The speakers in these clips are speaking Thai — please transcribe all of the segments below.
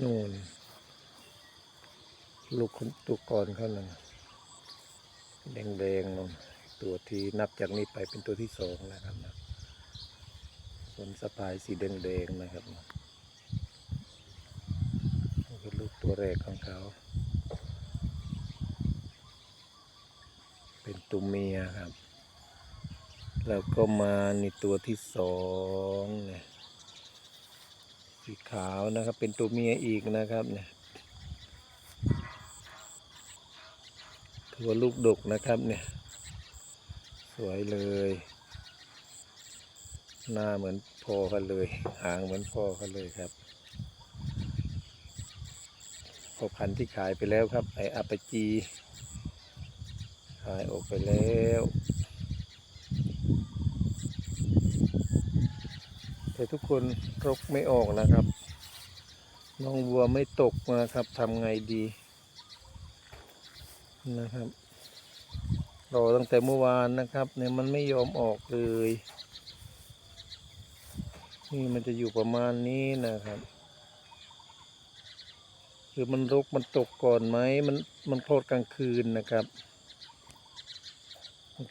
นู่น ลูกตัวก่อนเขานั่นแดงๆนู่นตัวที่นับจากนี้ไปเป็นตัวที่สองแล้วครับนะส่วนสะพายสีแดงๆนะครับนะนี่คือลูกตัวแรกของเขา เป็นตัวเมียครับ แล้วก็มาในตัวที่สองเนี่ย สีขาวนะครับ เป็นตัวเมียอีกนะครับเนี่ยถือว่าลูกดกนะครับเนี่ย สวยเลย หน้าเหมือนพ่อกันเลย หางเหมือนพ่อกันเลยครับพอพันธุ์ที่ขายไปแล้วครับ ไออัปปจีขายออกไปแล้ว แต่ทุกคนรกไม่ออกนะครับ น้องวัวไม่ตกนะครับทำไงดีนะครับรอตั้งแต่เมื่อวานนะครับเนี่ยมันไม่ยอมออกเลย นี่มันจะอยู่ประมาณนี้นะครับ คือมันรกมันตกก่อนไหมมันมันโคลดกลางคืนนะครับ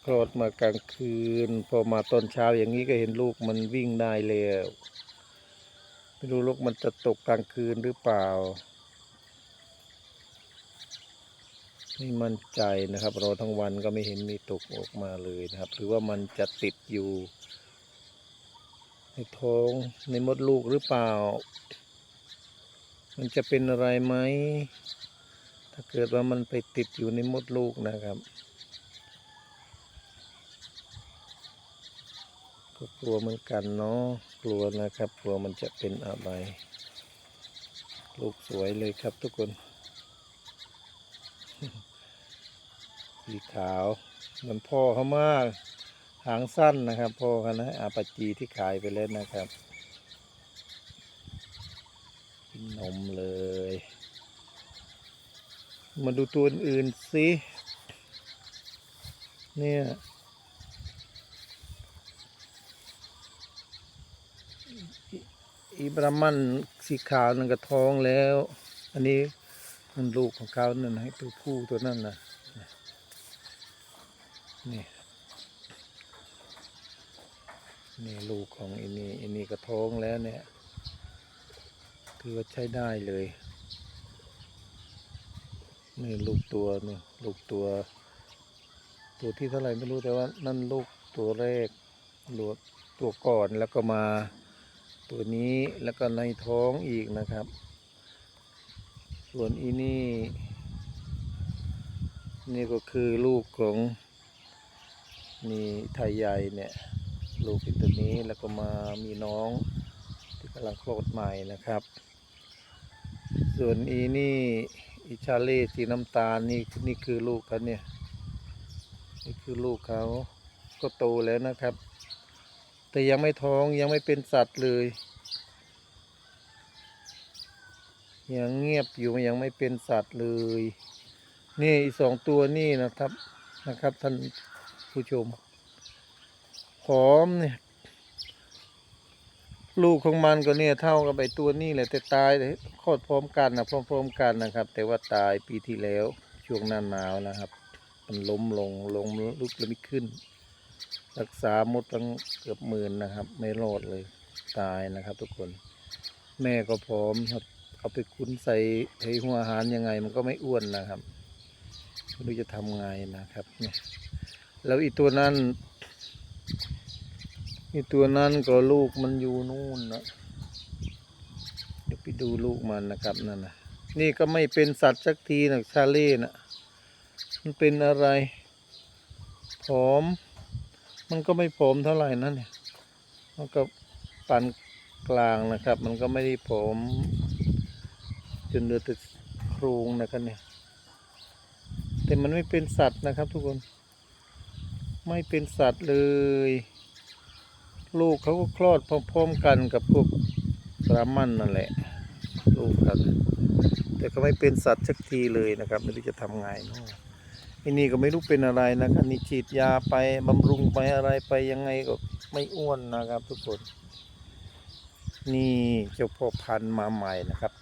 คลดมากลางคืน พอมาตอนเช้าอย่างนี้ก็เห็นลูกมันวิ่งได้แล้วไม่รู้ลูกมันจะตกกลางคืนหรือเปล่า ไม่มั่นใจนะครับรอทั้งวันก็ไม่เห็นมีตกออกมาเลยนะครับ หรือว่ามันจะติดอยู่ ในท้องในมดลูกหรือเปล่า มันจะเป็นอะไรไหมถ้าเกิดว่ามันไปติดอยู่ในมดลูกนะครับ ก็กลัวเหมือนกันเนาะกลัวนะครับ กลัวมันจะเป็นอะไร ลูกสวยเลยครับทุกคนสีขาวเหมือนพ่อเขามาก หางสั้นนะครับพ่อเขานะอาปาจีที่ขายไปแล้วนะครับกินนมเลย มาดูตัวอื่นสิเนี่ย อิบรามันสีขาวนั่นก็ท้องแล้ว อันนี้มันลูกของเขานั่นนะให้ตัวผู้ตัวนั่นนะนี่นี่ลูกของอันนี้อันนี้ก็ท้องแล้วเนี่ยถือว่าใช้ได้เลยนี่ลูกตัวนี่ลูกตัว ตัวที่เท่าไหร่ไม่รู้แต่ว่านั่นลูกตัวแรกลูกตัวก่อนแล้วก็มา ตัวนี้แล้วก็ในท้องอีกนะครับ ส่วนอีนี่ นี่ก็คือลูกของนี่ไทยใหญ่เนี่ย ลูกเป็นตัวนี้แล้วก็มามีน้องที่กำลังคลอดใหม่นะครับ ส่วนอีนี่อีชาเล่สีน้ำตาลนี่นี่คือลูกเขาเนี่ย นี่คือลูกเขาก็โตแล้วนะครับ แต่ยังไม่ท้องยังไม่เป็นสัตว์เลยยังเงียบอยู่ยังไม่เป็นสัตว์เลย นี่อีสองตัวนี่นะครับนะครับท่านผู้ชมผอมเนี่ย ลูกของมันก็เนี่ยเท่ากับไอตัวนี้แหละแต่ตายเลยคลอดพร้อมกันนะพร้อมๆกันนะครับ แต่ว่าตายปีที่แล้วช่วงหน้าหนาวนะครับ มันล้มลงลงลุกแล้วไม่ขึ้น รักษาหมดตั้งเกือบหมื่นนะครับ ไม่รอดเลยตายนะครับ ทุกคน แม่ก็พร้อมครับ เอาไปคุ้นใส่ให้หัวอาหารยังไงมันก็ไม่อ้วนนะครับไม่รู้จะทำไงนะครับเนี่ยแล้วอีตัวนั้นอีตัวนั้นก็ลูกมันอยู่นู่นนะเดี๋ยวไปดูลูกมันนะครับนั่นนะนี่ก็ไม่เป็นสัตว์สักทีนะชาเล่นะมันเป็นอะไรผอม มันก็ไม่ผมเท่าไหร่นั่นเนี่ย มันก็ปานกลางนะครับ มันก็ไม่ได้ผมจนเหลือแต่โครงนะครับเนี่ย แต่มันไม่เป็นสัตว์นะครับ ทุกคน ไม่เป็นสัตว์เลย ลูกเขาก็คลอดพร้อมๆกันกับพวกบรามันนั่นแหละ ลูกกัน แต่ก็ไม่เป็นสัตว์สักทีเลยนะครับ ไม่รู้จะทำไงเนาะ อ้นี่ก็ไม่รู้เป็นอะไรนะครับนี่ฉีดยาไปบำรุงไปอะไรไปยังไงก็ไม่อ้วนนะครับ ทุกคน นี่เจ้าพ่อพันธุ์มาใหม่นะครับ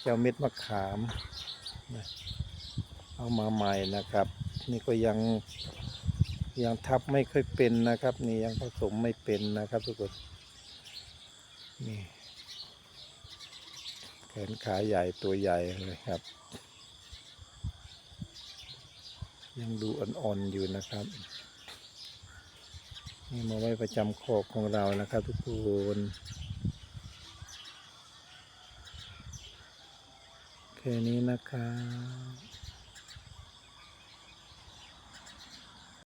เจะเอาเม็ดมะขามเอามาใหม่นะครับ นี่ก็ยังยังทับไม่ค่อยเป็นนะครับ นี่ยังผสมไม่เป็นนะครับ ทุกคนนี่แขนขาใหญ่ตัวใหญ่เลยครับ ยังดูอ่อนๆอยู่นะครับ นี่มาไว้ประจำขอบของเรานะครับ ทุกคนแค่นี้นะครับ